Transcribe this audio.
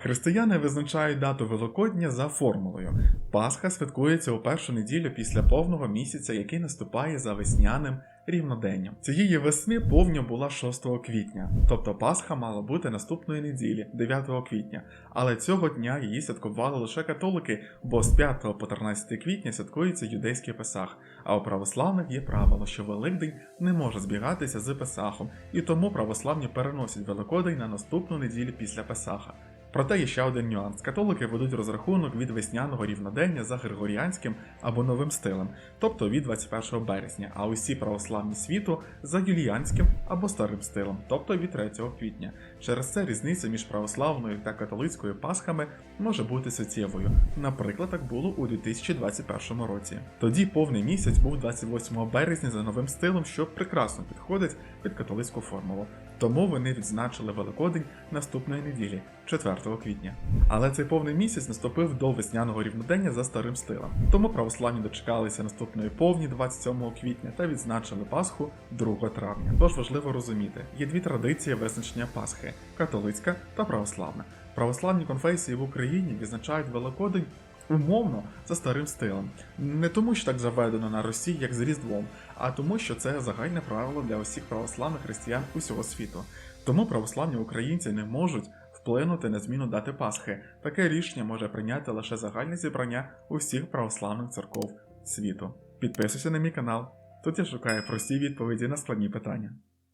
Християни визначають дату Великодня за формулою. Пасха святкується у першу неділю після повного місяця, який наступає за весняним рівноденням. Цієї весни повня була 6 квітня, тобто Пасха мала бути наступної неділі, 9 квітня. Але цього дня її святкували лише католики, бо з 5 по 13 квітня святкується юдейський Песах. А у православних є правило, що Великдень не може збігатися з Песахом, і тому православні переносять Великодень на наступну неділю після Песаха. Проте є ще один нюанс: католики ведуть розрахунок від весняного рівнодення за григоріанським або новим стилем, тобто від 21 березня, а усі православні світу за юліанським або старим стилем, тобто від 3 квітня. Через це різниця між православною та католицькою пасхами може бути суттєвою. Наприклад, так було у 2021 році. Тоді повний місяць був 28 березня за новим стилем, що прекрасно підходить під католицьку формулу. Тому вони відзначили Великодень наступної неділі, 4 квітня. Але цей повний місяць наступив до весняного рівнодення за старим стилем. Тому православні дочекалися наступної повні 27 квітня та відзначили Пасху 2 травня. Тож важливо розуміти, є дві традиції визначення Пасхи католицька та православна. Православні конфесії в Україні відзначають Великодень умовно за старим стилем. Не тому, що так заведено на Росії, як з Різдвом, а тому, що це загальне правило для усіх православних християн усього світу. Тому православні українці не можуть вплинути на зміну дати Пасхи. Таке рішення може прийняти лише загальне зібрання усіх православних церков світу. Підписуйся на мій канал. Тут я шукаю прості відповіді на складні питання.